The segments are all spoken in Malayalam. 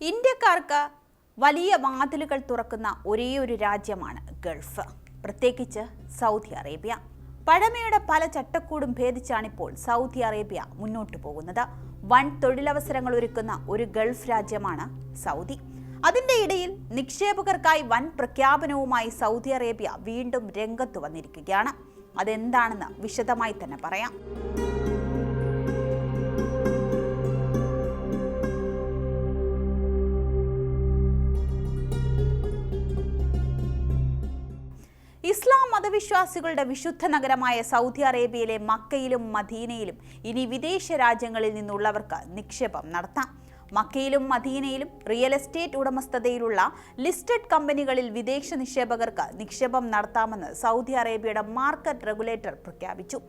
ഇന്ത്യക്കാർക്ക് വലിയ വാതിലുകൾ തുറക്കുന്ന ഒരേ ഒരു രാജ്യമാണ് ഗൾഫ്. പ്രത്യേകിച്ച് സൗദി അറേബ്യ. പഴമയുടെ പല ചട്ടക്കൂടും ഭേദിച്ചാണിപ്പോൾ സൗദി അറേബ്യ മുന്നോട്ടു പോകുന്നത്. വൻ തൊഴിലവസരങ്ങൾ ഒരുക്കുന്ന ഒരു ഗൾഫ് രാജ്യമാണ് സൗദി. അതിന്റെ ഇടയിൽ നിക്ഷേപകർക്കായി വൻ പ്രഖ്യാപനവുമായി സൗദി അറേബ്യ വീണ്ടും രംഗത്ത് വന്നിരിക്കുകയാണ്. അതെന്താണെന്ന് വിശദമായി തന്നെ പറയാം. ഇസ്ലാം മതവിശ്വാസികളുടെ വിശുദ്ധ നഗരമായ സൗദി അറേബ്യയിലെ മക്കയിലും മദീനയിലും ഇനി വിദേശ രാജ്യങ്ങളിൽ നിന്നുള്ളവർക്ക് നിക്ഷേപം നടത്താം. മക്കയിലും മദീനയിലും റിയൽ എസ്റ്റേറ്റ് ഉടമസ്ഥതയിലുള്ള ലിസ്റ്റഡ് കമ്പനികളിൽ വിദേശ നിക്ഷേപകർക്ക് നിക്ഷേപം നടത്താമെന്ന് സൗദി അറേബ്യയുടെ മാർക്കറ്റ് റെഗുലേറ്റർ പ്രഖ്യാപിച്ചു.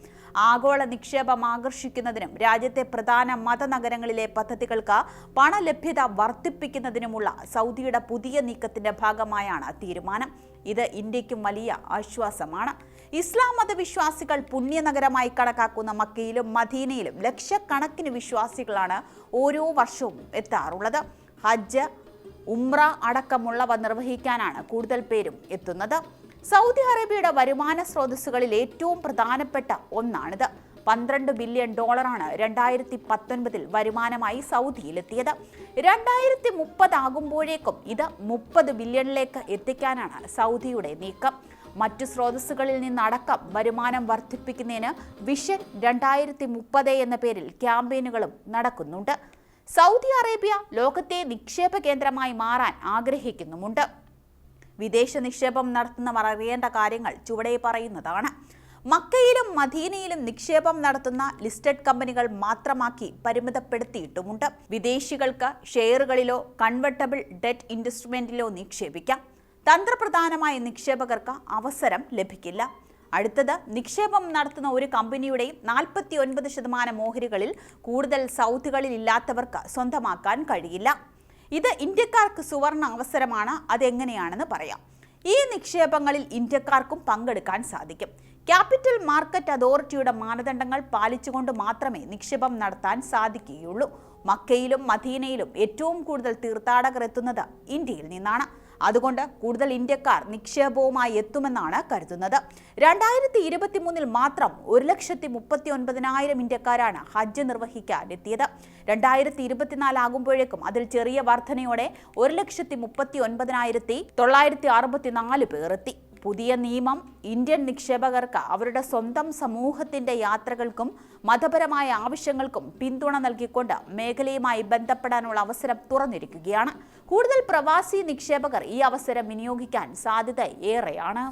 ആഗോള നിക്ഷേപം ആകർഷിക്കുന്നതിനും രാജ്യത്തെ പ്രധാന മതനഗരങ്ങളിലെ പദ്ധതികൾക്ക് പണലഭ്യത വർദ്ധിപ്പിക്കുന്നതിനുമുള്ള സൗദിയുടെ പുതിയ നീക്കത്തിന്റെ ഭാഗമായാണ് തീരുമാനം. ഇത് ഇന്ത്യക്കും വലിയ ആശ്വാസമാണ്. ഇസ്ലാം മതവിശ്വാസികൾ പുണ്യനഗരമായി കണക്കാക്കുന്ന മക്കയിലും മദീനയിലും ലക്ഷക്കണക്കിന് വിശ്വാസികളാണ് ഓരോ വർഷവും എത്താറുള്ളത്. ഹജ്ജ് ഉംറ അടക്കമുള്ളവ നിർവഹിക്കാനാണ് കൂടുതൽ പേരും എത്തുന്നത്. സൗദി അറേബ്യയുടെ വരുമാന സ്രോതസ്സുകളിൽ ഏറ്റവും പ്രധാനപ്പെട്ട ഒന്നാണിത്. പന്ത്രണ്ട് ബില്യൺ ഡോളറാണ് രണ്ടായിരത്തി പത്തൊൻപതിൽ വരുമാനമായി സൗദിയിലെത്തിയത്. രണ്ടായിരത്തി മുപ്പതാകുമ്പോഴേക്കും ഇത് മുപ്പത് ബില്യണിലേക്ക് എത്തിക്കാനാണ് സൗദിയുടെ നീക്കം. മറ്റു സ്രോതസ്സുകളിൽ നിന്നടക്കം വരുമാനം വർദ്ധിപ്പിക്കുന്നതിന് വിഷൻ രണ്ടായിരത്തി മുപ്പത് എന്ന പേരിൽ ക്യാമ്പയിനുകളും നടക്കുന്നുണ്ട്. സൗദി അറേബ്യ ലോകത്തെ നിക്ഷേപ കേന്ദ്രമായി മാറാൻ ആഗ്രഹിക്കുന്നുമുണ്ട്. വിദേശ നിക്ഷേപം നടത്തുന്നവർ അറിയേണ്ട കാര്യങ്ങൾ ചുവടെ പറയുന്നതാണ്. മക്കയിലും മദീനയിലും നിക്ഷേപം നടത്തുന്ന ലിസ്റ്റഡ് കമ്പനികൾ മാത്രമാക്കി പരിമിതപ്പെടുത്തിയിട്ടുമുണ്ട്. വിദേശികൾക്ക് ഷെയറുകളിലോ കൺവെർട്ടബിൾ ഡെറ്റ് ഇൻവെസ്റ്റ്മെന്റിലോ നിക്ഷേപിക്കാം. തന്ത്രപ്രധാനമായ നിക്ഷേപകർക്ക് അവസരം ലഭിക്കില്ല. അടുത്തത് നിക്ഷേപം നടത്തുന്ന ഒരു കമ്പനിയുടെയും നാൽപ്പത്തി ഒൻപത് ശതമാനം ഓഹരികളിൽ കൂടുതൽ സൗത്തുകളിൽ ഇല്ലാത്തവർക്ക് സ്വന്തമാക്കാൻ കഴിയില്ല. ഇത് ഇന്ത്യക്കാർക്ക് സുവർണ അവസരമാണ് അതെങ്ങനെയാണെന്ന് പറയാം. ഈ നിക്ഷേപങ്ങളിൽ ഇന്ത്യക്കാർക്കും പങ്കെടുക്കാൻ സാധിക്കും. ക്യാപിറ്റൽ മാർക്കറ്റ് അതോറിറ്റിയുടെ മാനദണ്ഡങ്ങൾ പാലിച്ചുകൊണ്ട് മാത്രമേ നിക്ഷേപം നടത്താൻ സാധിക്കുകയുള്ളൂ. മക്കയിലും മദീനയിലും ഏറ്റവും കൂടുതൽ തീർത്ഥാടകർ എത്തുന്നത് ഇന്ത്യയിൽ നിന്നാണ്. അതുകൊണ്ട് കൂടുതൽ ഇന്ത്യക്കാർ നിക്ഷേപവുമായി എത്തുമെന്നാണ് കരുതുന്നത്. രണ്ടായിരത്തി ഇരുപത്തി മൂന്നിൽ മാത്രം ഒരു ലക്ഷത്തി മുപ്പത്തി ഒൻപതിനായിരം ഇന്ത്യക്കാരാണ് ഹജ്ജ് നിർവഹിക്കാൻ എത്തിയത് രണ്ടായിരത്തി ഇരുപത്തിനാല് ആകുമ്പോഴേക്കും അതിൽ ചെറിയ വർധനയോടെ ഒരു ലക്ഷത്തി മുപ്പത്തി ഒൻപതിനായിരത്തി തൊള്ളായിരത്തി അറുപത്തിനാല് പേർ എത്തി. പുതിയ നിയമം ഇന്ത്യൻ നിക്ഷേപകർക്ക് അവരുടെ സ്വന്തം സമൂഹത്തിന്റെ യാത്രകൾക്കും മതപരമായ ആവശ്യങ്ങൾക്കും പിന്തുണ നൽകിക്കൊണ്ട് മേഖലയുമായി ബന്ധപ്പെടാനുള്ള അവസരം തുറന്നിരിക്കുകയാണ്. കൂടുതൽ പ്രവാസി നിക്ഷേപകർ ഈ അവസരം വിനിയോഗിക്കാൻ സാധ്യത ഏറെയാണ്.